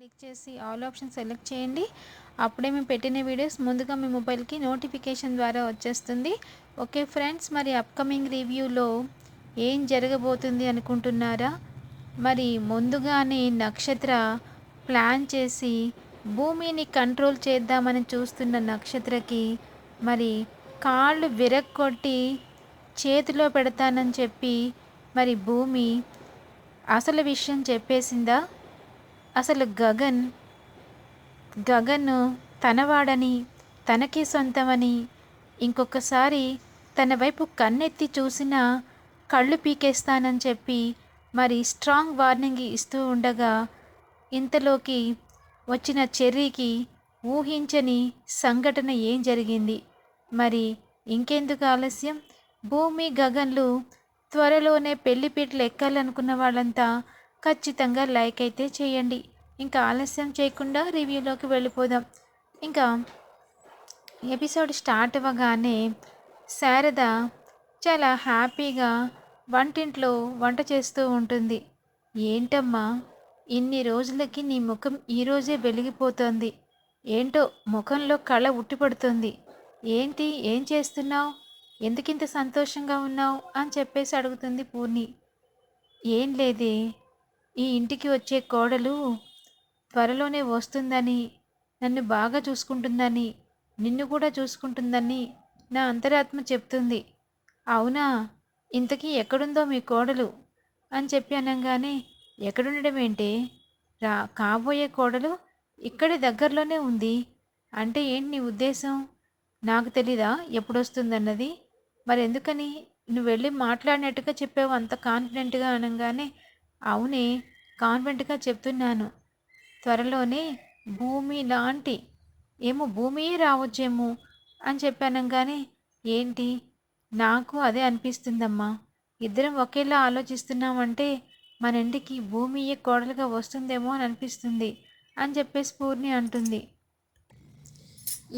Click చేసి all option select చేయండి. అప్పుడే మేము పెట్టిన వీడియోస్ ముందుగా మీ మొబైల్కి నోటిఫికేషన్ ద్వారా వచ్చేస్తుంది. ఓకే ఫ్రెండ్స్ మరి అప్కమింగ్ రివ్యూలో ఏం జరగబోతుంది అనుకుంటున్నారా? మరి ముందుగానే నక్షత్ర ప్లాన్ చేసి భూమిని కంట్రోల్ చేద్దామని చూస్తున్న నక్షత్రకి మరి కాళ్ళు విరక్కొట్టి చేతిలో పెడతానని చెప్పి మరి భూమి అసలు విషయం చెప్పేసిందా? అసలు గగన్ గగన్ తనవాడని తనకి సొంతమని ఇంకొకసారి తన వైపు కన్నెత్తి చూసినా కళ్ళు పీకేస్తానని చెప్పి మరి స్ట్రాంగ్ వార్నింగ్ ఇస్తూ ఉండగా ఇంతలోకి వచ్చిన చెర్రీకి ఊహించని సంఘటన ఏం జరిగింది? మరి ఇంకెందుకు ఆలస్యం? భూమి గగన్లు త్వరలోనే పెళ్ళిపీటలు ఎక్కాలనుకున్న వాళ్ళంతా ఖచ్చితంగా లైక్ అయితే చేయండి. ఇంకా ఆలస్యం చేయకుండా రివ్యూలోకి వెళ్ళిపోదాం. ఇంకా ఎపిసోడ్ స్టార్ట్ అవ్వగానే శారద చాలా హ్యాపీగా వంటింట్లో వంట చేస్తూ ఉంటుంది. ఏంటమ్మా ఇన్ని రోజులకి నీ ముఖం ఈరోజే వెలిగిపోతోంది. ఏంటో ముఖంలో కళ ఉట్టిపడుతుంది. ఏంటి ఏం చేస్తున్నావు? ఎందుకింత సంతోషంగా ఉన్నావు? అని చెప్పేసి అడుగుతుంది పూర్ణి. ఏం లేదే ఈ ఇంటికి వచ్చే కోడలు త్వరలోనే వస్తుందని నన్ను బాగా చూసుకుంటుందని నిన్ను కూడా చూసుకుంటుందని నా అంతరాత్మ చెప్తుంది. అవునా? ఇంతకీ ఎక్కడుందో మీ కోడలు? అని చెప్పి అనగానే ఎక్కడుండడం ఏంటి రా కాబోయే కోడలు ఇక్కడి దగ్గరలోనే ఉంది. అంటే ఏంటి నీ ఉద్దేశం? నాకు తెలీదా? ఎప్పుడొస్తుందన్నది? మరి ఎందుకని నువ్వు వెళ్ళి మాట్లాడినట్టుగా చెప్పావు అంత కాన్ఫిడెంట్గా అనగానే అవునే కాన్వెంట్గా చెప్తున్నాను. త్వరలోనే భూమి లాంటి ఏమో భూమియే రావచ్చేమో అని చెప్పానంగానే ఏంటి? నాకు అదే అనిపిస్తుందమ్మా. ఇద్దరం ఒకేలా ఆలోచిస్తున్నామంటే మన ఇంటికి భూమియే కోడలుగా వస్తుందేమో అని అనిపిస్తుంది అని చెప్పేసి పూర్ణి అంటుంది.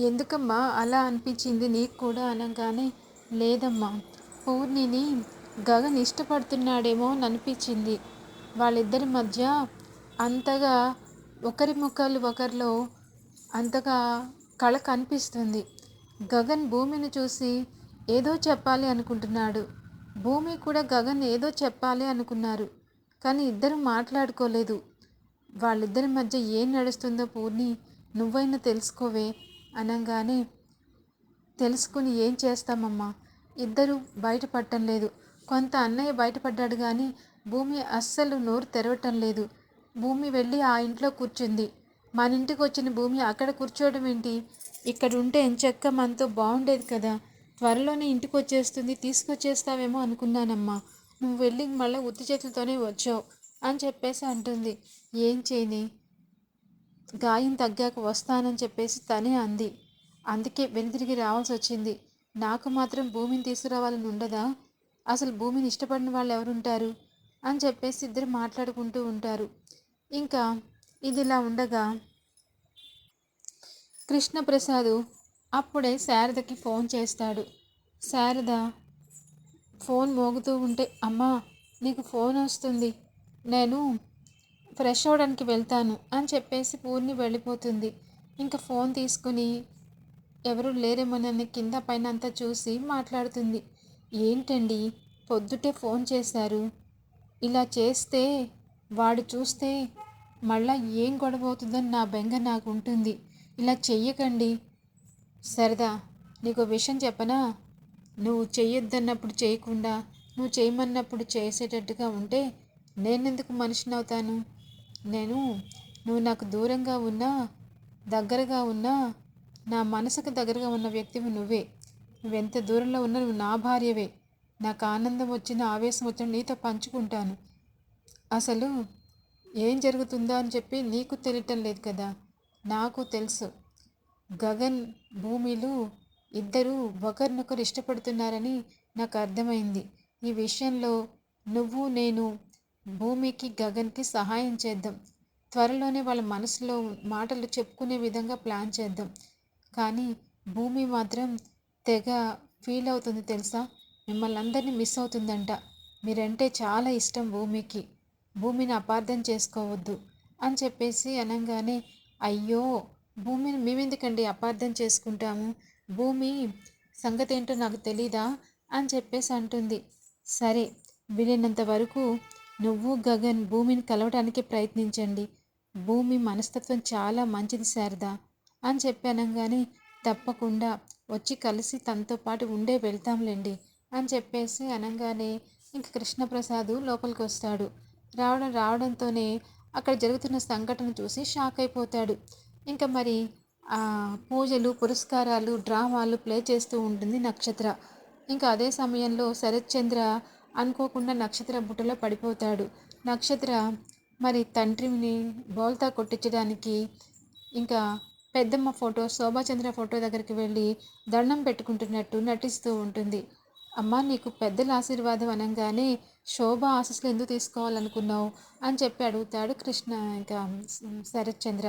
ఎందుకమ్మా అలా అనిపించింది నీకు కూడా అనగానే లేదమ్మా. పూర్ణిని గగన్ ఇష్టపడుతున్నాడేమో అని అనిపించింది. వాళ్ళిద్దరి మధ్య అంతగా ఒకరి ముఖాలు ఒకరిలో అంతగా కళ కనిపిస్తుంది. గగన్ భూమిని చూసి ఏదో చెప్పాలి అనుకుంటున్నాడు. భూమి కూడా గగన్ ఏదో చెప్పాలి అనుకున్నారు. కానీ ఇద్దరు మాట్లాడుకోలేదు. వాళ్ళిద్దరి మధ్య ఏం నడుస్తుందో పూర్ణి నువ్వైనా తెలుసుకోవే అనగానే తెలుసుకుని ఏం చేస్తామమ్మా? ఇద్దరు బయటపడటం లేదు. కొంత అన్నయ్య బయటపడ్డాడు కానీ భూమి అస్సలు నోరు తెరవటం లేదు. భూమి వెళ్ళి ఆ ఇంట్లో కూర్చుంది. మన ఇంటికి వచ్చిన భూమి అక్కడ కూర్చోవడం ఏంటి? ఇక్కడ ఉంటే ఎంచక్క మనతో బాగుండేది కదా. త్వరలోనే ఇంటికి వచ్చేస్తుంది తీసుకొచ్చేస్తావేమో అనుకున్నానమ్మా. నువ్వు వెళ్ళి మళ్ళీ ఉత్తి చేతులతోనే వచ్చావు అని చెప్పేసి అంటుంది. ఏం చేయని? గాయం తగ్గాక వస్తానని చెప్పేసి తనే అంది. అందుకే వెనుదిరిగి రావాల్సి వచ్చింది నాకు మాత్రం భూమిని తీసుకురావాలని ఉండదా అసలు భూమిని ఇష్టపడిన వాళ్ళు ఎవరుంటారు అని చెప్పేసి ఇద్దరు మాట్లాడుకుంటూ ఉంటారు. ఇంకా ఇదిలా ఉండగా కృష్ణప్రసాద్ అప్పుడే శారదకి ఫోన్ చేస్తాడు. శారద ఫోన్ మోగుతూ ఉంటే అమ్మా నీకు ఫోన్ వస్తుంది. నేను ఫ్రెష్ అవ్వడానికి వెళ్తాను అని చెప్పేసి పూర్ణి వెళ్ళిపోతుంది. ఇంకా ఫోన్ తీసుకుని ఎవరు లేరేమోనని కింద పైన అంతా చూసి మాట్లాడుతుంది. ఏంటండి? పొద్దుటే ఫోన్ చేశారు. ఇలా చేస్తే వాడు చూస్తే మళ్ళా ఏం గొడవ అవుతుందని నా బెంగ నాకు ఉంటుంది ఇలా చెయ్యకండి. సరదా నీకు విషయం చెప్పనా? నువ్వు చెయ్యొద్దన్నప్పుడు చేయకుండా నువ్వు చేయమన్నప్పుడు చేసేటట్టుగా ఉంటే నేనెందుకు మనిషిని అవుతాను నేను నువ్వు నాకు దూరంగా ఉన్నా దగ్గరగా ఉన్నా నా మనసుకు దగ్గరగా ఉన్న వ్యక్తివి నువ్వే. నువ్వెంత దూరంలో ఉన్నా నువ్వు నా భార్యవే. నాకు ఆనందం వచ్చిన ఆవేశం వచ్చిన నీతో పంచుకుంటాను. అసలు ఏం జరుగుతుందో అని చెప్పి నీకు తెలియటం లేదు కదా? నాకు తెలుసు. గగన్ భూమిలు ఇద్దరు ఒకరినొకరు ఇష్టపడుతున్నారని నాకు అర్థమైంది. ఈ విషయంలో నువ్వు నేను భూమికి గగన్కి సహాయం చేద్దాం. త్వరలోనే వాళ్ళ మనసులో మాటలు చెప్పుకునే విధంగా ప్లాన్ చేద్దాం. కానీ భూమి మాత్రం తెగ ఫీల్ అవుతుంది తెలుసా? మిమ్మల్ని అందరినీ మిస్ అవుతుందంట. మీరంటే చాలా ఇష్టం భూమికి. భూమిని అపార్థం చేసుకోవద్దు అని చెప్పేసి అనగానే అయ్యో భూమిని మేమెందుకండి అపార్థం చేసుకుంటాము? భూమి సంగతి ఏంటో నాకు తెలీదా? అని చెప్పేసి అంటుంది. సరే వీలైనంత వరకు నువ్వు గగన్ భూమిని కలవడానికి ప్రయత్నించండి. భూమి మనస్తత్వం చాలా మంచిది శారదా అని చెప్పి అనగానే తప్పకుండా వచ్చి కలిసి తనతో పాటు ఉండే వెళ్తాంలేండి. అని చెప్పేసి అనగానే ఇంక కృష్ణప్రసాద్ లోపలికి వస్తాడు రావడం రావడంతోనే అక్కడ జరుగుతున్న సంఘటన చూసి షాక్ అయిపోతాడు. ఇంకా మరి పూజలు పురస్కారాలు డ్రామాలు ప్లే చేస్తూ ఉంటుంది నక్షత్ర. ఇంకా అదే సమయంలో శరత్చంద్ర అనుకోకుండా నక్షత్ర బుట్టలో పడిపోతాడు. నక్షత్ర మరి తండ్రిని బోల్తా కొట్టించడానికి ఇంకా పెద్దమ్మ ఫోటో శోభాచంద్ర ఫోటో దగ్గరికి వెళ్ళి దండం పెట్టుకుంటున్నట్టు నటిస్తూ ఉంటుంది. అమ్మ నీకు పెద్దల ఆశీర్వాదం అనగానే శోభ ఆశస్సులు ఎందుకు తీసుకోవాలనుకున్నావు అని చెప్పి అడుగుతాడు కృష్ణ. ఇంకా శరత్చంద్ర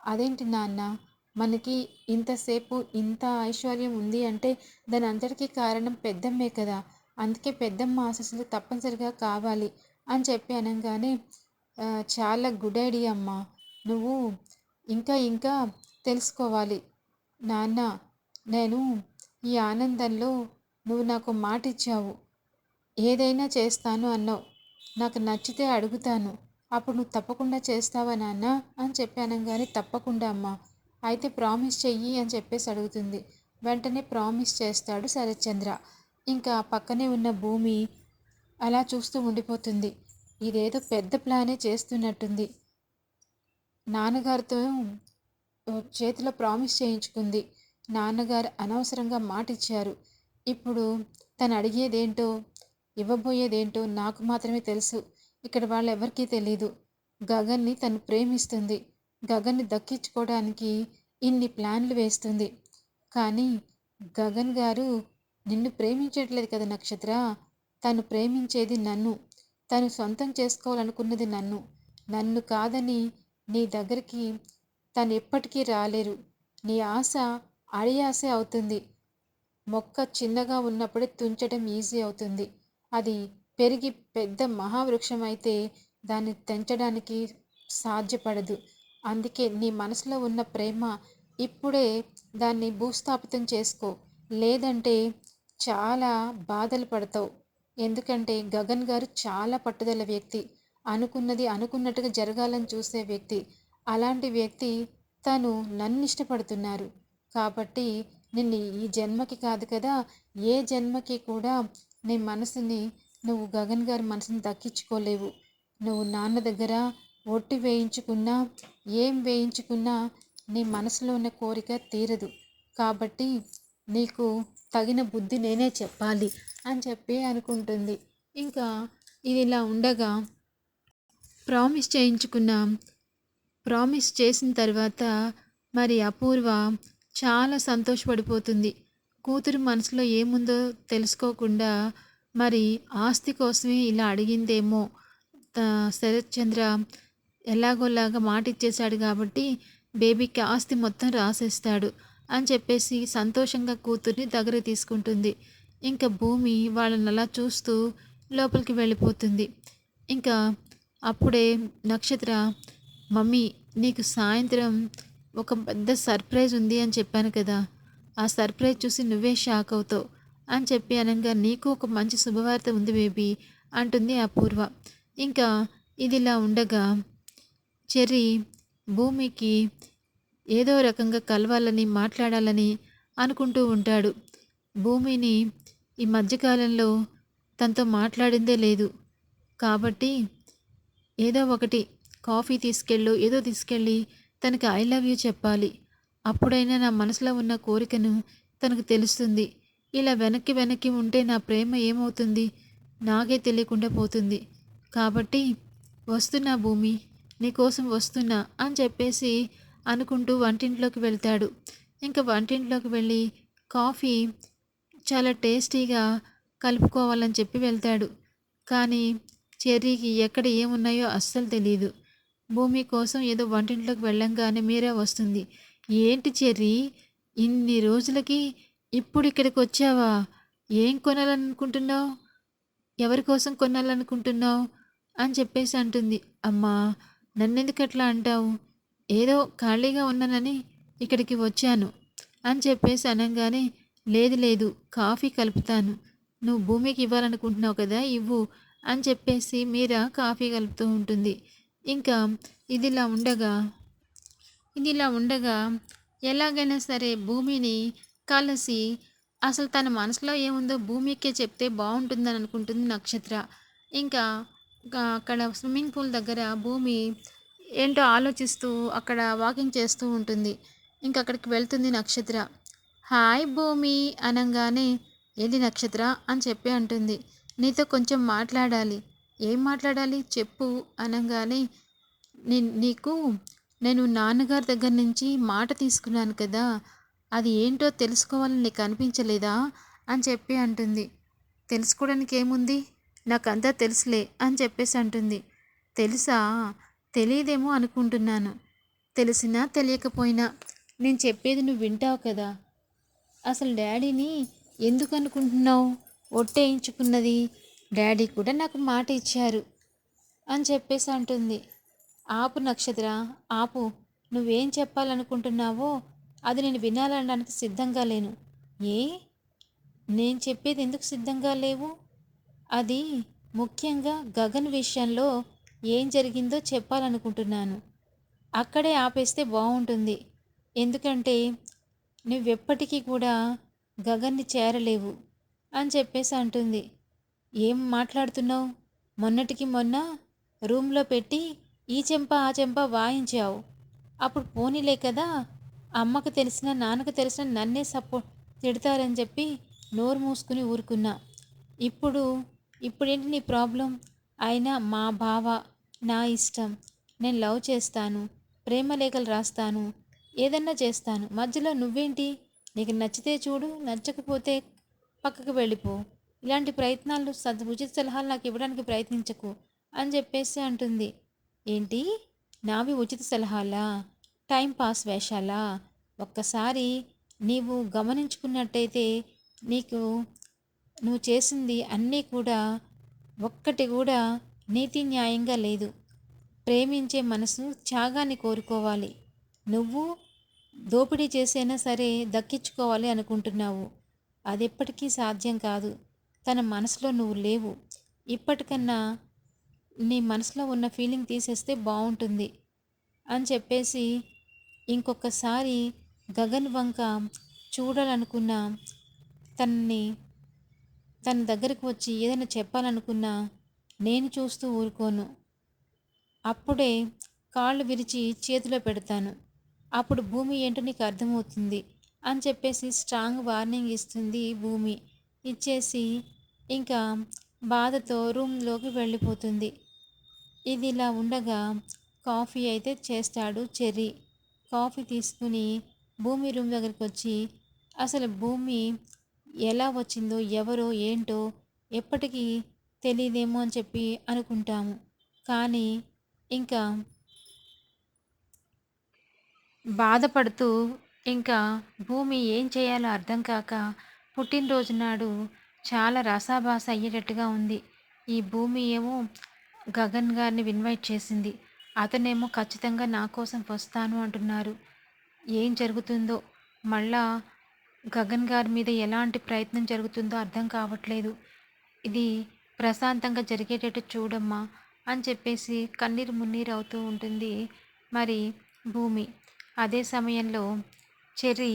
అదేంటి నాన్న మనకి ఇంతసేపు ఇంత ఐశ్వర్యం ఉంది అంటే దాని అంతటికీ కారణం పెద్దమ్మే కదా. అందుకే పెద్దమ్మ ఆశస్సులు తప్పనిసరిగా కావాలి అని చెప్పి అనగానే చాలా గుడ్ ఐడియా అమ్మ. నువ్వు ఇంకా ఇంకా తెలుసుకోవాలి. నాన్న నేను ఈ ఆనందంలో నువ్వు నాకు మాట ఇచ్చావు ఏదైనా చేస్తాను అన్నావు. నాకు నచ్చితే అడుగుతాను. అప్పుడు నువ్వు తప్పకుండా చేస్తావా నాన్న? అని చెప్పాను కానీ తప్పకుండా అమ్మ. అయితే ప్రామిస్ చెయ్యి అని చెప్పేసి అడుగుతుంది. వెంటనే ప్రామిస్ చేస్తాడు శరత్చంద్ర. ఇంకా పక్కనే ఉన్న భూమి అలా చూస్తూ ఉండిపోతుంది. ఇదేదో పెద్ద ప్లానే చేస్తున్నట్టుంది. నాన్నగారితో చేతిలో ప్రామిస్ చేయించుకుంది. నాన్నగారు అనవసరంగా మాట ఇచ్చారు ఇప్పుడు తను అడిగేదేంటో ఇవ్వబోయేదేంటో నాకు మాత్రమే తెలుసు. ఇక్కడ వాళ్ళెవరికీ తెలీదు. గగన్ని తను ప్రేమిస్తుంది. గగన్ని దక్కించుకోవడానికి ఇన్ని ప్లాన్లు వేస్తుంది. కానీ గగన్ గారు నిన్ను ప్రేమించట్లేదు కదా నక్షత్ర? తను ప్రేమించేది నన్ను. తను సొంతం చేసుకోవాలనుకున్నది నన్ను. నన్ను కాదని నీ దగ్గరికి తను ఎప్పటికీ రాలేరు. నీ ఆశ అడియాసే అవుతుంది. మొక్క చిన్నగా ఉన్నప్పుడే తుంచడం ఈజీ అవుతుంది. అది పెరిగి పెద్ద మహావృక్షం అయితే దాన్ని తెంచడానికి సాధ్యపడదు. అందుకే నీ మనసులో ఉన్న ప్రేమ ఇప్పుడే దాన్ని భూస్థాపితం చేసుకో. లేదంటే చాలా బాధలు పడతావు. ఎందుకంటే గగన్ గారు చాలా పట్టుదల వ్యక్తి. అనుకున్నది అనుకున్నట్టుగా జరగాలని చూసే వ్యక్తి. అలాంటి వ్యక్తి తను నన్ను ఇష్టపడుతున్నారు కాబట్టి నిన్ను ఈ జన్మకి కాదు కదా ఏ జన్మకి కూడా నీ మనసుని నువ్వు గగన్ గారి మనసుని దక్కించుకోలేవు. నువ్వు నాన్న దగ్గర ఒట్టి వేయించుకున్నా ఏం వేయించుకున్నా నీ మనసులో ఉన్న కోరిక తీరదు. కాబట్టి నీకు తగిన బుద్ధి నేనే చెప్పాలి అని చెప్పి అనుకుంటుంది. ఇంకా ఇది ఇలా ఉండగా ప్రామిస్ చేయించుకున్న ప్రామిస్ చేసిన తర్వాత మరి అపూర్వ చాలా సంతోషపడిపోతుంది. కూతురు మనసులో ఏముందో తెలుసుకోకుండా మరి ఆస్తి కోసమే ఇలా అడిగిందేమో. శరత్చంద్ర ఎలాగోలాగా మాట ఇచ్చేశాడు కాబట్టి బేబీకి ఆస్తి మొత్తం రాసేస్తాడు అని చెప్పేసి సంతోషంగా కూతుర్ని దగ్గర తీసుకుంటుంది. ఇంకా భూమి వాళ్ళని అలా చూస్తూ లోపలికి వెళ్ళిపోతుంది. ఇంకా అప్పుడే నక్షత్ర మమ్మీ నీకు సాయంత్రం ఒక పెద్ద సర్ప్రైజ్ ఉంది అని చెప్పాను కదా. ఆ సర్ప్రైజ్ చూసి నువ్వే షాక్ అవుతావు అని చెప్పి అనగా నీకు ఒక మంచి శుభవార్త ఉంది బేబీ అంటుంది అపూర్వ. ఇంకా ఇదిలా ఉండగా చెర్రీ భూమికి ఏదో రకంగా కలవాలని మాట్లాడాలని అనుకుంటూ ఉంటాడు. భూమిని ఈ మధ్యకాలంలో తనతో మాట్లాడిందే లేదు. కాబట్టి ఏదో ఒకటి కాఫీ తీసుకెళ్ళు ఏదో తీసుకెళ్ళి తనకి ఐ లవ్ యూ చెప్పాలి. అప్పుడైనా నా మనసులో ఉన్న కోరికను తనకు తెలుస్తుంది. ఇలా వెనక్కి వెనక్కి ఉంటే నా ప్రేమ ఏమవుతుంది? నాకే తెలియకుండా పోతుంది. కాబట్టి వస్తున్నా భూమి నీకోసం వస్తున్నా అని చెప్పేసి అనుకుంటూ వంటింట్లోకి వెళ్తాడు. ఇంకా వంటింట్లోకి వెళ్ళి కాఫీ చాలా టేస్టీగా కలుపుకోవాలని చెప్పి వెళ్తాడు. కానీ చెర్రీకి ఎక్కడ ఏమున్నాయో అస్సలు తెలియదు భూమి కోసం ఏదో వంటింట్లోకి వెళ్ళంగానే మీరే వస్తుంది. ఏంటి చెర్రీ? ఇన్ని రోజులకి ఇప్పుడు ఇక్కడికి వచ్చావా? ఏం కొనాలనుకుంటున్నావు? ఎవరి కోసం కొనాలనుకుంటున్నావు? అని చెప్పేసి అంటుంది. అమ్మా నన్నెందుకు అట్లా అంటావు? ఏదో ఖాళీగా ఉన్నానని ఇక్కడికి వచ్చాను. అని చెప్పేసి అనగానే లేదు లేదు కాఫీ కలుపుతాను. నువ్వు భూమికి ఇవ్వాలనుకుంటున్నావు కదా ఇవ్వు అని చెప్పేసి మీరా కాఫీ కలుపుతూ ఉంటుంది. ఇంకా ఇదిలా ఉండగా ఇదిలా ఉండగా ఎలాగైనా సరే భూమిని కలిసి అసలు తన మనసులో ఏముందో భూమికే చెప్తే బాగుంటుందని అనుకుంటుంది నక్షత్ర. ఇంకా అక్కడ స్విమ్మింగ్ పూల్ దగ్గర భూమి ఏంటో ఆలోచిస్తూ అక్కడ వాకింగ్ చేస్తూ ఉంటుంది. ఇంక అక్కడికి వెళ్తుంది నక్షత్ర. హాయ్ భూమి అనగానే ఏది నక్షత్ర? అని చెప్పి అంటుంది. నీతో కొంచెం మాట్లాడాలి. ఏం మాట్లాడాలి? చెప్పు అనగానే నీకు నేను నాన్నగారి దగ్గర నుంచి మాట తీసుకున్నాను కదా అది ఏంటో తెలుసుకోవాలని నీకు అనిపించలేదా? అని చెప్పి అంటుంది. తెలుసుకోవడానికి ఏముంది? నాకంతా తెలుసులే అని చెప్పేసి అంటుంది. తెలుసా? తెలియదేమో అనుకుంటున్నాను. తెలిసినా తెలియకపోయినా నేను చెప్పేది నువ్వు వింటావు కదా. అసలు డాడీని ఎందుకు అనుకుంటున్నావు? ఒట్టేయించుకున్నది డాడీ కూడా నాకు మాట ఇచ్చారు అని చెప్పేసి అంటుంది. ఆపు నక్షత్ర ఆపు. నువ్వేం చెప్పాలనుకుంటున్నావో అది నేను వినాలనడానికి సిద్ధంగా లేను. ఏ? నేను చెప్పేది ఎందుకు సిద్ధంగా లేవు? అది ముఖ్యంగా గగన్ విషయంలో ఏం జరిగిందో చెప్పాలనుకుంటున్నాను. అక్కడే ఆపేస్తే బాగుంటుంది. ఎందుకంటే నువ్వెప్పటికీ కూడా గగన్ని చేరలేవు అని చెప్పేసి అంటుంది. ఏం మాట్లాడుతున్నావు? మొన్నటికి మొన్న రూమ్లో పెట్టి ఈ చెంప ఆ చెంప వాయించావు. అప్పుడు పోనీలే కదా. అమ్మకు తెలిసిన నాన్నకు తెలిసిన నన్నే సపోర్ట్ తిడతారని చెప్పి నోరు మూసుకుని ఊరుకున్నా. ఇప్పుడు ఇప్పుడేంటి నీ ప్రాబ్లం? అయినా మా బావ నా ఇష్టం. నేను లవ్ చేస్తాను. ప్రేమ లేఖలు రాస్తాను. ఏదన్నా చేస్తాను. మధ్యలో నువ్వేంటి? నీకు నచ్చితే చూడు నచ్చకపోతే పక్కకు వెళ్ళిపో. ఇలాంటి ప్రయత్నాలు సద్ ఉచిత సలహాలు నాకు ఇవ్వడానికి ప్రయత్నించకు అని చెప్పేసి అంటుంది. ఏంటి? నావి ఉచిత సలహాలా? Time pass వేషాలా? ఒక్కసారి నీవు గమనించుకున్నట్టయితే నీకు నువ్వు చేసింది అన్నీ కూడా ఒక్కటి కూడా నీతి న్యాయంగా లేదు. ప్రేమించే మనసు త్యాగాన్ని కోరుకోవాలి. నువ్వు దోపిడీ చేసైనా సరే దక్కించుకోవాలి అనుకుంటున్నావు. అది ఎప్పటికీ సాధ్యం కాదు. తన మనసులో నువ్వు లేవు. ఇప్పటికన్నా నీ మనసులో ఉన్న ఫీలింగ్ తీసేస్తే బాగుంటుంది అని చెప్పేసి ఇంకొకసారి గగన్ వంక చూడాలనుకున్నా తనని తన దగ్గరకు వచ్చి ఏదైనా చెప్పాలనుకున్నా నేను చూస్తూ ఊరుకోను. అప్పుడే కాళ్ళు విరిచి చేతిలో పెడతాను. అప్పుడు భూమి ఏంటో నీకు అర్థమవుతుంది అని చెప్పేసి స్ట్రాంగ్ వార్నింగ్ ఇస్తుంది భూమి. ఇచ్చేసి ఇంకా బాధతో రూమ్లోకి వెళ్ళిపోతుంది. ఇది ఇలా ఉండగా కాఫీ అయితే చేస్తాడు చెర్రీ. కాఫీ తీసుకుని భూమి రూమ్ దగ్గరికి వచ్చి అసలు భూమి ఎలా వచ్చిందో ఎవరో ఏంటో ఎప్పటికీ తెలియదేమో అని చెప్పి అనుకుంటాము. కానీ ఇంకా బాధపడుతూ ఇంకా భూమి ఏం చేయాలో అర్థం కాక పుట్టినరోజు నాడు చాలా రసాభాస అయ్యేటట్టుగా ఉంది. ఈ భూమి ఏమో గగన్ గారిని ఇన్వైట్ చేసింది. అతనేమో ఖచ్చితంగా నా కోసం వస్తాను అంటున్నారు. ఏం జరుగుతుందో? మళ్ళా గగన్ గారి మీద ఎలాంటి ప్రయత్నం జరుగుతుందో అర్థం కావట్లేదు. ఇది ప్రశాంతంగా జరిగేటట్టు చూడమ్మా అని చెప్పేసి కన్నీరు మున్నీరు అవుతూ ఉంటుంది మరి భూమి. అదే సమయంలో చెర్రీ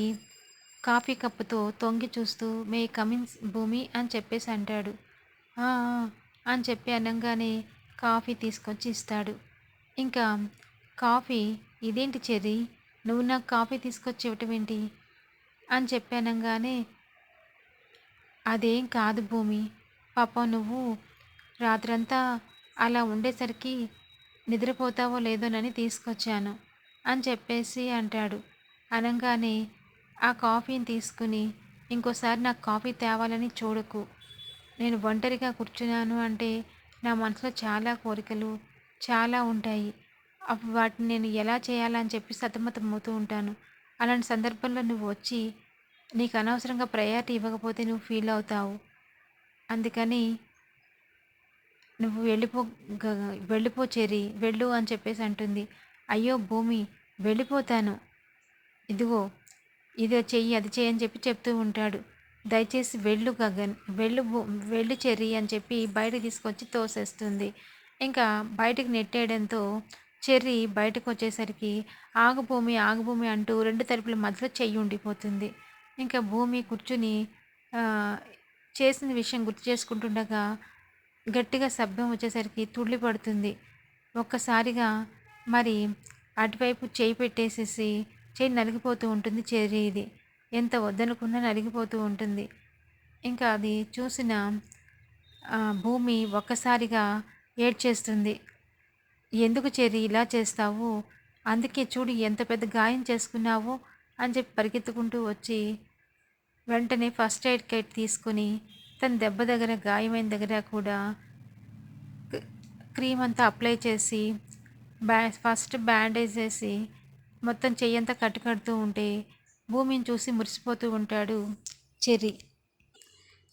కాఫీ కప్పుతో తొంగి చూస్తూ మే కమిన్స్ భూమి అని చెప్పేసి అంటాడు. అని చెప్పి అనగానే కాఫీ తీసుకొచ్చి ఇస్తాడు. ఇంకా కాఫీ ఇదేంటి చెర్రీ? నువ్వు నాకు కాఫీ తీసుకొచ్చి ఇవ్వటం ఏంటి? అని చెప్పానంగానే అదేం కాదు భూమి. పాప నువ్వు రాత్రంతా అలా ఉండేసరికి నిద్రపోతావో లేదోనని తీసుకొచ్చాను అని చెప్పేసి అంటాడు. అనగానే ఆ కాఫీని తీసుకుని ఇంకోసారి నాకు కాఫీ తేవాలని చూడకు. నేను ఒంటరిగా కూర్చున్నాను అంటే నా మనసులో చాలా కోరికలు చాలా ఉంటాయి. వాటిని నేను ఎలా చేయాలని చెప్పి సతమతమవుతూ ఉంటాను. అలాంటి సందర్భంలో నువ్వు వచ్చి నీకు అనవసరంగా ప్రయారిటీ ఇవ్వకపోతే నువ్వు ఫీల్ అవుతావు. అందుకని నువ్వు వెళ్ళిపో గ- వెళ్ళిపో చెరి వెళ్ళు అని చెప్పేసి అంటుంది. అయ్యో భూమి వెళ్ళిపోతాను. ఇదిగో ఇదో చెయ్యి అది చెయ్యి అని చెప్పి చెప్తూ ఉంటాడు. దయచేసి వెళ్ళు గగన్ వెళ్ళు భూ- వెళ్ళు చెర్రి అని చెప్పి బయటకు తీసుకొచ్చి తోసేస్తుంది. ఇంకా బయటకు నెట్టేయడంతో చెర్రి బయటకు వచ్చేసరికి ఆగుభూమి అంటూ రెండు తలుపుల మధ్యలో చెయ్యి ఉండిపోతుంది. ఇంకా భూమి కూర్చుని చేసిన విషయం గుర్తు చేసుకుంటుండగా గట్టిగా శబ్దం వచ్చేసరికి తుళ్ళి పడుతుంది. ఒక్కసారిగా మరి అటువైపు చేయి పెట్టేసేసి చేయి నలిగిపోతూ ఉంటుంది చెర్రీ ఇది. ఎంత వద్దనుకున్నా నలిగిపోతూ ఉంటుంది. ఇంకా అది చూసిన భూమి ఒక్కసారిగా ఏడ్చేస్తుంది. ఎందుకు చెర్రీ ఇలా చేస్తావు? అందుకే చూడు ఎంత పెద్ద గాయం చేసుకున్నావు అని చెప్పి పరిగెత్తుకుంటూ వచ్చి వెంటనే ఫస్ట్ ఎయిడ్ కిట్ తీసుకుని తన దెబ్బ దగ్గర గాయమైన దగ్గర కూడా క్రీమ్ అంతా అప్లై చేసి బ్యా ఫస్ట్ బ్యాండేజ్ వేసి మొత్తం చెయ్యంతా కట్టుకడుతూ ఉంటే భూమిని చూసి మురిసిపోతూ ఉంటాడు చెర్రీ.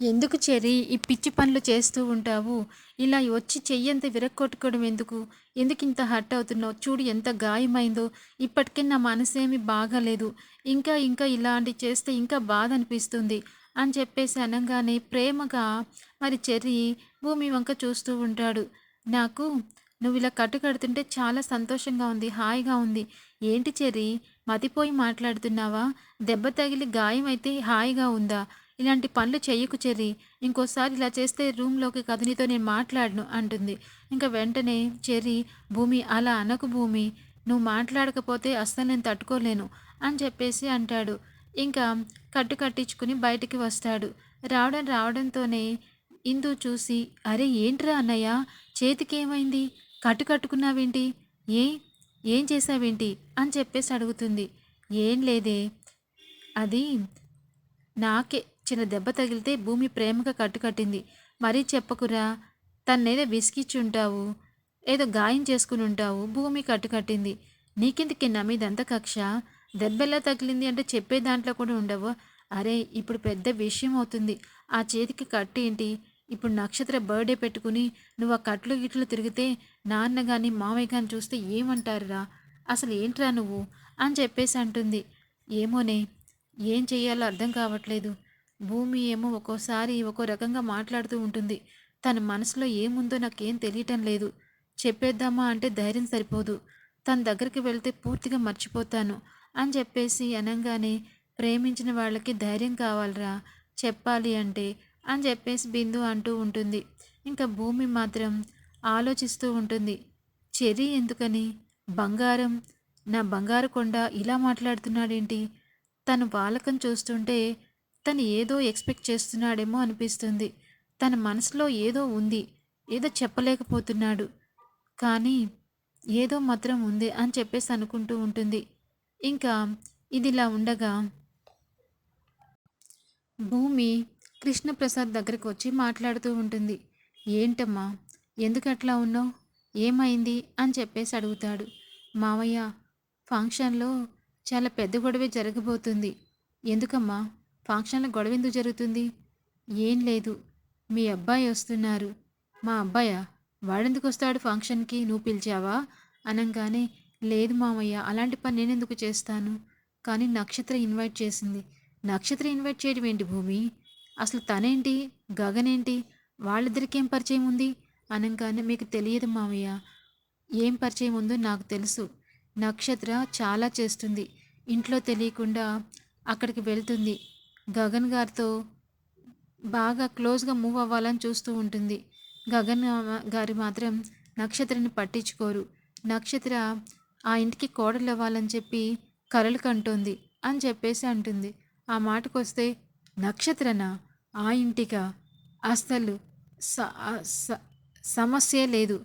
ఎందుకు చెర్రీ? ఈ పిచ్చి పనులు చేస్తూ ఉంటావు. ఇలా వచ్చి చెయ్యంత విరక్కొట్టుకోవడం ఎందుకు? ఎందుకు ఇంత హర్ట్ అవుతున్నావు? చూడు ఎంత గాయమైందో. ఇప్పటికే నా మనసేమి బాగాలేదు. ఇంకా ఇంకా ఇలాంటి చేస్తే ఇంకా బాధ అనిపిస్తుంది అని చెప్పేసి అనగానే ప్రేమగా మరి చెర్రీ భూమి వంక చూస్తూ ఉంటాడు. నాకు నువ్వు ఇలా కట్టు కడుతుంటే చాలా సంతోషంగా ఉంది హాయిగా ఉంది. ఏంటి చెర్రీ? మతిపోయి మాట్లాడుతున్నావా? దెబ్బ తగిలి గాయం అయితే హాయిగా ఉందా? ఇలాంటి పనులు చెయ్యకు చెర్రీ. ఇంకోసారి ఇలా చేస్తే రూమ్లోకి కథనితో నేను మాట్లాడను అంటుంది. ఇంకా వెంటనే చెర్రీ భూమి అలా అనకు భూమి. నువ్వు మాట్లాడకపోతే అస్సలు నేను తట్టుకోలేను అని చెప్పేసి అంటాడు. ఇంకా కట్టు కట్టించుకుని బయటికి వస్తాడు. రావడం రావడంతోనే ఇందు చూసి అరే ఏంట్రా అన్నయ్య? చేతికి ఏమైంది కట్టు కట్టుకున్నావేంటి? ఏ? ఏం చేసావేంటి అని చెప్పేసి అడుగుతుంది. ఏం లేదే. అది నాకే చిన్న దెబ్బ తగిలితే భూమి ప్రేమగా కట్టుకట్టింది మరీ చెప్పకురా. తన్నేదో విసిగిచ్చి ఉంటావు ఏదో గాయం చేసుకుని ఉంటావు భూమి కట్టుకట్టింది నీకెందుకే నా మీదంత కక్ష? దెబ్బెలా తగిలింది అంటే చెప్పే దాంట్లో కూడా ఉండవు. అరే ఇప్పుడు పెద్ద విషయం అవుతుంది. ఆ చేతికి కట్టు ఏంటి ఇప్పుడు నక్షత్ర బర్త్డే పెట్టుకుని నువ్వు ఆ కట్లు గిట్లు తిరిగితే నాన్న కానీ మామయ్య కానీ చూస్తే ఏమంటారురా? అసలు ఏంట్రా నువ్వు? అని చెప్పేసి అంటుంది. ఏమోనే ఏం చెయ్యాలో అర్థం కావట్లేదు. భూమి ఏమో ఒక్కోసారి ఒక్కో రకంగా మాట్లాడుతూ ఉంటుంది. తన మనసులో ఏముందో నాకేం తెలియటం లేదు. చెప్పేద్దామా అంటే ధైర్యం సరిపోదు. తన దగ్గరికి వెళ్తే పూర్తిగా మర్చిపోతాను అని చెప్పేసి అనగానే ప్రేమించిన వాళ్ళకి ధైర్యం కావాలరా చెప్పాలి అంటే అని చెప్పేసి బిందు అంటూ ఉంటుంది. ఇంకా భూమి మాత్రం ఆలోచిస్తూ ఉంటుంది. చెరి ఎందుకని? బంగారం? నా బంగారు కొండ ఇలా మాట్లాడుతున్నాడేంటి? తను బాలకం చూస్తుంటే తను ఏదో ఎక్స్పెక్ట్ చేస్తున్నాడేమో అనిపిస్తుంది. తన మనసులో ఏదో ఉంది. ఏదో చెప్పలేకపోతున్నాడు. కానీ ఏదో మాత్రం ఉంది అని చెప్పేసి అనుకుంటూ ఉంటుంది. ఇంకా ఇదిలా ఉండగా భూమి కృష్ణప్రసాద్ దగ్గరకు వచ్చి మాట్లాడుతూ ఉంటుంది. ఏంటమ్మా ఎందుకు అట్లా ఉన్నావు? ఏమైంది? అని చెప్పేసి అడుగుతాడు. మావయ్య ఫంక్షన్లో చాలా పెద్ద గొడవే జరగబోతుంది. ఎందుకమ్మా ఫంక్షన్లో గొడవ ఎందుకు జరుగుతుంది? ఏం లేదు మీ అబ్బాయి వస్తున్నారు. మా అబ్బాయా? వాడెందుకు వస్తాడు ఫంక్షన్కి? నువ్వు పిలిచావా? అనగానే లేదు మామయ్య అలాంటి పని నేను ఎందుకు చేస్తాను? కానీ నక్షత్ర ఇన్వైట్ చేసింది. నక్షత్ర ఇన్వైట్ చేయడం ఏంటి భూమి? అసలు తనేంటి? గగనేంటి? వాళ్ళిద్దరికి ఏం పరిచయం ఉంది? అనగానే మీకు తెలియదు మామయ్య. ఏం పరిచయం ఉందో నాకు తెలుసు. నక్షత్ర చాలా చేస్తుంది. ఇంట్లో తెలియకుండా అక్కడికి వెళ్తుంది. గగన్ గారితో బాగా క్లోజ్గా మూవ్ అవ్వాలని చూస్తూ ఉంటుంది. గగన్ గారు మాత్రం నక్షత్రని పట్టించుకోరు. నక్షత్ర ఆ ఇంటికి కోడలు అవ్వాలని చెప్పి కలలు కంటోంది అని చెప్పేసి అంటుంది. ఆ మాటకొస్తే నక్షత్రనా? ఆ ఇంటికా అస్సలు సమస్యే లేదు.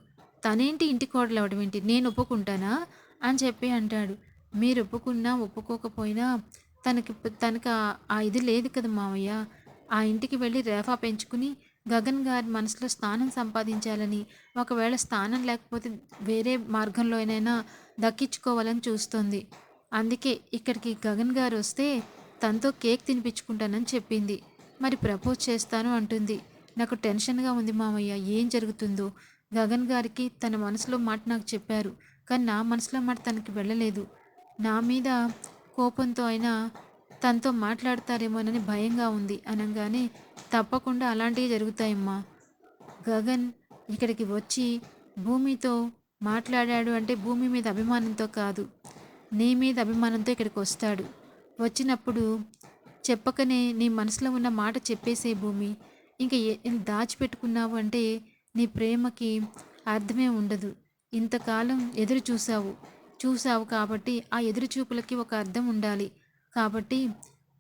తనేంటి ఇంటి కోడలు అవడం ఏంటి? నేను ఒప్పుకుంటానా? అని చెప్పి అంటాడు. మీరు ఒప్పుకున్నా ఒప్పుకోకపోయినా తనకి తనకి ఆ- ఆ ఇది లేదు కదా మావయ్య. ఆ ఇంటికి వెళ్ళి రేఫా పెంచుకుని గగన్ గారి మనసులో స్థానం సంపాదించాలని ఒకవేళ స్థానం లేకపోతే వేరే మార్గంలో అయినా దక్కించుకోవాలని చూస్తోంది. అందుకే ఇక్కడికి గగన్ గారు వస్తే తనతో కేక్ తినిపించుకుంటానని చెప్పింది. మరి ప్రపోజ్ చేస్తాను అంటుంది. నాకు టెన్షన్గా ఉంది మామయ్య ఏం జరుగుతుందో? గగన్ గారికి తన మనసులో మాట నాకు చెప్పారు కానీ నా మనసులో మాట తనకి వెళ్ళలేదు. నా మీద కోపంతో అయినా తనతో మాట్లాడతారేమోనని భయంగా ఉంది అనగానే తప్పకుండా అలాంటివి జరుగుతాయమ్మా. గగన్ ఇక్కడికి వచ్చి భూమితో మాట్లాడాడు అంటే భూమి మీద అభిమానంతో కాదు నీ మీద అభిమానంతో ఇక్కడికి వస్తాడు. వచ్చినప్పుడు చెప్పకనే నీ మనసులో ఉన్న మాట చెప్పేసే భూమి. ఇంకా దాచిపెట్టుకున్నావు అంటే నీ ప్రేమకి అర్థమే ఉండదు. ఇంతకాలం ఎదురు చూసావు చూసావు కాబట్టి ఆ ఎదురు చూపులకి ఒక అర్థం ఉండాలి. కాబట్టి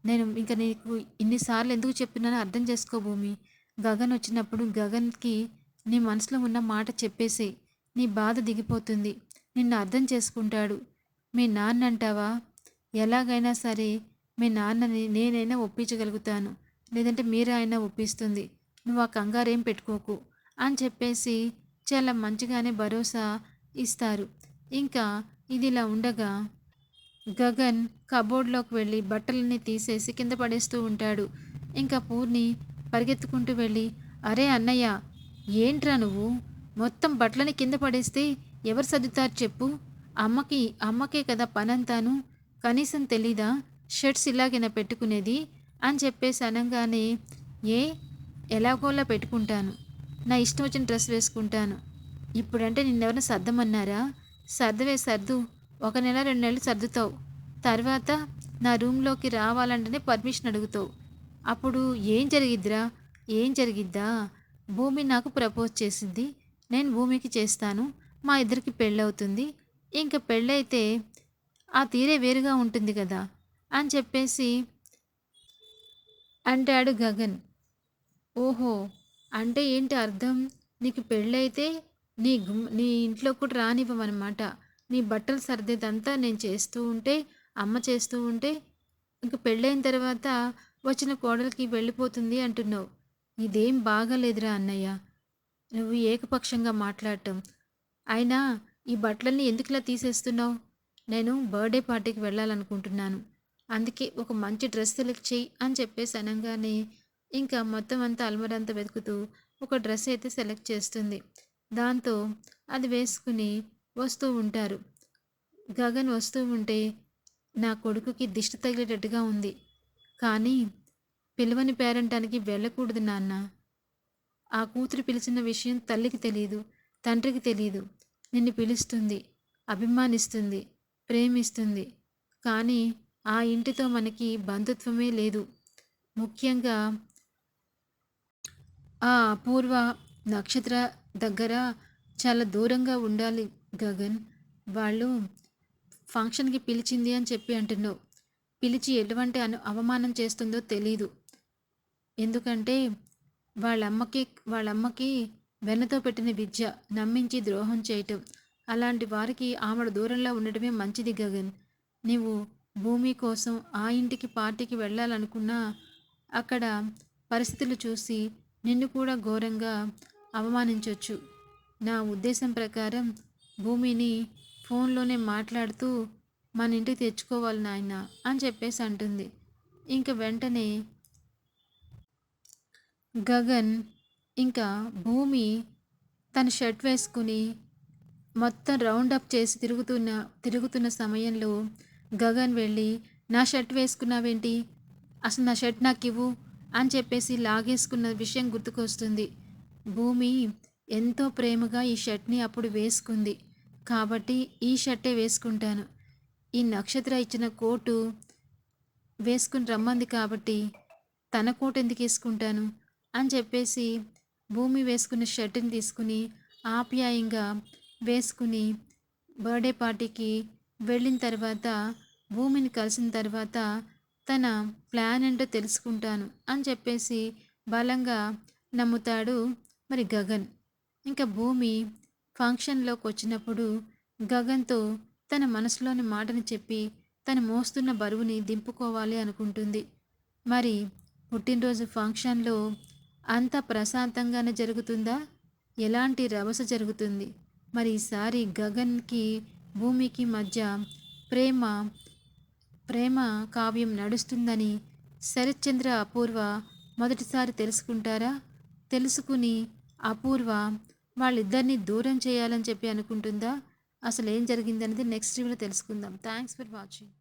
నేను ఇంకా నీకు ఇన్నిసార్లు ఎందుకు చెప్పినా అర్థం చేసుకో భూమి. గగన్ వచ్చినప్పుడు గగన్కి నీ మనసులో ఉన్న మాట చెప్పేసే. నీ బాధ దిగిపోతుంది. నిన్ను అర్థం చేసుకుంటాడు. మీ నాన్న అంటావా ఎలాగైనా సరే మీ నాన్నని నేనైనా ఒప్పించగలుగుతాను. లేదంటే మీరే అయినా ఒప్పిస్తుంది. నువ్వు ఆ కంగారేం పెట్టుకోకు అని చెప్పేసి చాలా మంచిగానే భరోసా ఇస్తారు. ఇంకా ఇది ఇలా ఉండగా గగన్ కబోర్డ్లోకి వెళ్ళి బట్టలన్నీ తీసేసి కింద పడేస్తూ ఉంటాడు. ఇంకా పూర్ణి పరిగెత్తుకుంటూ వెళ్ళి అరే అన్నయ్య ఏంట్రా నువ్వు? మొత్తం బట్టలని కింద పడేస్తే ఎవరు సర్దుతారు చెప్పు? అమ్మకి అమ్మకే కదా పనంతాను. కనీసం తెలీదా? షర్ట్స్ ఇలాగైనా పెట్టుకునేది అని చెప్పేసి అనగానే ఏ ఎలాగోలా పెట్టుకుంటాను. నా ఇష్టం వచ్చిన డ్రెస్ వేసుకుంటాను. ఇప్పుడంటే నిన్నెవరైనా సర్దమన్నారా? సర్దవే సర్దు. ఒక నెల రెండు నెలలు సర్దుతావు. తర్వాత నా రూమ్లోకి రావాలంటేనే పర్మిషన్ అడుగుతావు. అప్పుడు ఏం జరిగిద్దిరా? ఏం జరిగిద్దా? భూమి నాకు ప్రపోజ్ చేసింది. నేను భూమికి చేస్తాను. మా ఇద్దరికి పెళ్ళవుతుంది. ఇంక పెళ్ళైతే ఆ తీరే వేరుగా ఉంటుంది కదా. అని చెప్పేసి అంటాడు గగన్. ఓహో అంటే ఏంటి అర్థం? నీకు పెళ్ళైతే నీ గుమ్ నీ ఇంట్లో కూడా రానివ్వమన్నమాట. నీ బట్టలు సర్దేదంతా నేను చేస్తూ ఉంటే అమ్మ చేస్తూ ఉంటే ఇంక పెళ్ళైన తర్వాత వచ్చిన కోడలికి వెళ్ళిపోతుంది అంటున్నావు. ఇదేం బాగాలేదురా అన్నయ్య. నువ్వు ఏకపక్షంగా మాట్లాడటం. అయినా ఈ బట్టలన్నీ ఎందుకులా తీసేస్తున్నావు? నేను బర్త్డే పార్టీకి వెళ్ళాలనుకుంటున్నాను. అందుకే ఒక మంచి డ్రెస్ సెలెక్ట్ చేయి అని చెప్పేసి అనగానే ఇంకా మొత్తం అంతా అల్మరంతా వెతుకుతూ ఒక డ్రెస్ అయితే సెలెక్ట్ చేస్తుంది. దాంతో అది వేసుకుని వస్తూ ఉంటారు. గగన్ వస్తూ ఉంటే నా కొడుకుకి దిష్టి తగిలేటట్టుగా ఉంది. కానీ పిలవని పేరంటానికి వెళ్ళకూడదు నాన్న. ఆ కూతురు పిలిచిన విషయం తల్లికి తెలియదు తండ్రికి తెలియదు నిన్ను పిలుస్తుంది అభిమానిస్తుంది ప్రేమిస్తుంది. కానీ ఆ ఇంటితో మనకి బంధుత్వమే లేదు. ముఖ్యంగా ఆ అపూర్వ నక్షత్ర దగ్గర చాలా దూరంగా ఉండాలి గగన్. వాళ్ళు ఫంక్షన్కి పిలిచింది అని చెప్పి అంటున్నావు. పిలిచి ఎటువంటి అను అవమానం చేస్తుందో తెలీదు. ఎందుకంటే వాళ్ళమ్మకి వాళ్ళమ్మకి వెన్నతో పెట్టిన విద్య నమ్మించి ద్రోహం చేయటం అలాంటి వారికి ఆమెడు దూరంలో ఉండటమే మంచిది గగన్. నీవు భూమి కోసం ఆ ఇంటికి పార్టీకి వెళ్ళాలనుకున్నా అక్కడ పరిస్థితులు చూసి నిన్ను కూడా ఘోరంగా అవమానించవచ్చు నా ఉద్దేశం ప్రకారం భూమిని ఫోన్లోనే మాట్లాడుతూ మన ఇంటికి తెచ్చుకోవాలి నాయన అని చెప్పేసి అంటుంది. ఇంకా వెంటనే గగన్ ఇంకా భూమి తన షర్ట్ వేసుకుని మొత్తం రౌండ్ అప్ చేసి తిరుగుతున్న తిరుగుతున్న సమయంలో గగన్ వెళ్ళి నా షర్ట్ వేసుకున్నావేంటి? అసలు నా షర్ట్ నాకు ఇవ్వు అని చెప్పేసి లాగేసుకున్న విషయం గుర్తుకొస్తుంది. భూమి ఎంతో ప్రేమగా ఈ షర్ట్ని అప్పుడు వేసుకుంది. కాబట్టి ఈ షర్టే వేసుకుంటాను. ఈ నక్షత్ర ఇచ్చిన కోటు వేసుకుని రమ్మంది కాబట్టి తన కోట్ ఎందుకు వేసుకుంటాను? అని చెప్పేసి భూమి వేసుకున్న షర్ట్ని తీసుకుని ఆప్యాయంగా వేసుకుని బర్త్డే పార్టీకి వెళ్ళిన తర్వాత భూమిని కలిసిన తర్వాత తన ప్లాన్ ఏంటో తెలుసుకుంటాను అని చెప్పేసి బలంగా నమ్ముతాడు మరి గగన్. ఇంకా భూమి ఫంక్షన్లోకి వచ్చినప్పుడు గగన్తో తన మనసులోని మాటని చెప్పి తను మోస్తున్న బరువుని దింపుకోవాలి అనుకుంటుంది. మరి పుట్టినరోజు ఫంక్షన్లో అంత ప్రశాంతంగానే జరుగుతుందా? ఎలాంటి రభస జరుగుతుంది? మరి ఈసారి గగన్కి భూమికి మధ్య ప్రేమ ప్రేమ కావ్యం నడుస్తుందని శరత్చంద్ర అపూర్వ మొదటిసారి తెలుసుకుంటారా? తెలుసుకుని అపూర్వ వాళ్ళిద్దరిని దూరం చేయాలని చెప్పి అనుకుంటుందా? అసలు ఏం జరిగిందనేది నెక్స్ట్ వీడియో తెలుసుకుందాం. Thanks for watching